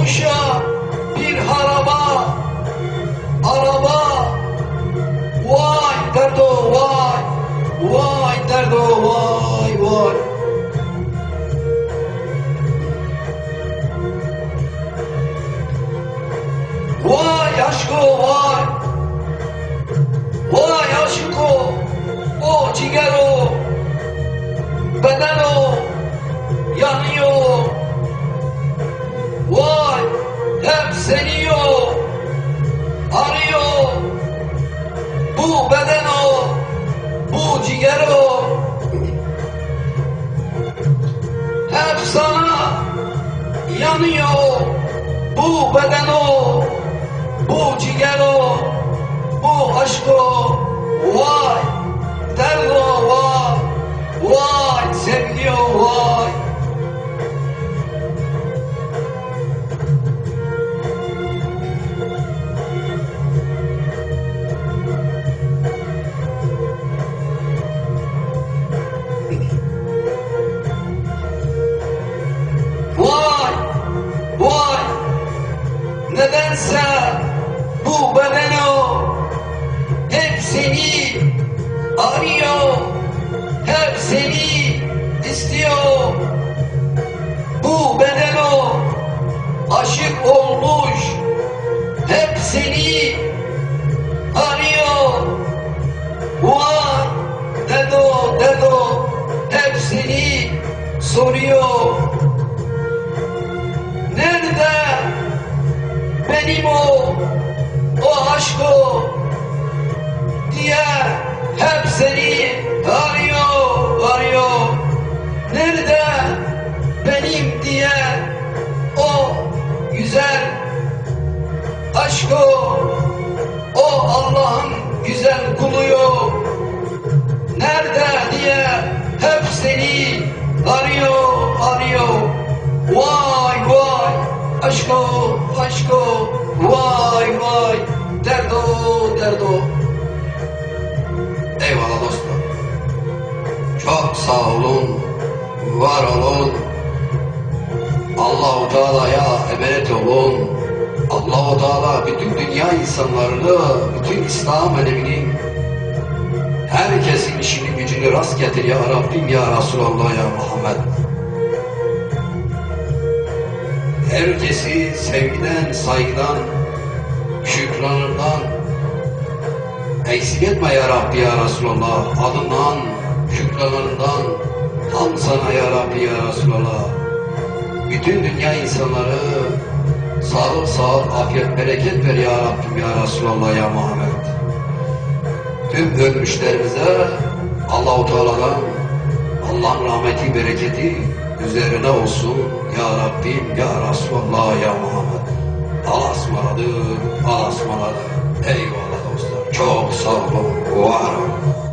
olmuşam bir haraba araba vay derdo vay. Vay derdo vay vay. Vay aşko vay. Vay aşko. O cigaro Bu bedeno Bu cigaro Hep sana yanıyor Bu bedeno bu cigero, bu aşko, vay, nedense bu beden o hep seni arıyor, hep seni istiyor. Bu beden o aşık olmuş, hep seni arıyor. Vay dedo dedo hep seni soruyor. Benim o o aşk o diye hep seni arıyor arıyor. Nerede benim diye o güzel aşk o o Allah'ın güzel kuluyor nerede diye hep seni arıyor arıyor. Vay vay aşko aşko. Vay vay. Derdo derdo. Eyvallah dostlar çok sağ olun var olun. Allahu Teala'ya emanet olun. Allahu Teala bütün dünya insanlarını bütün İslam aleminin herkesin işini gücünü rast getir ya Rabbim ya Resulallah ya Muhammed herkesi sevgiden, saygıdan, şükranından eksik etme ya Rabbi ya Resulallah. Adından, şükranlarından tam sana ya Rabbi ya Resulallah. Bütün dünya insanları sağlık, sağlık, afiyet, bereket ver ya Rabbim ya Resulallah ya Muhammed. Tüm ölmüşlerimize Allahu Teala'dan Allah'ın rahmeti, bereketi üzerine olsun ya Rabbim, ya Resulallah, ya Muhammed. Allah'a ısmarladık, Allah'a ısmarladık. Eyvallah dostlar. Çok sağ olun, var olun.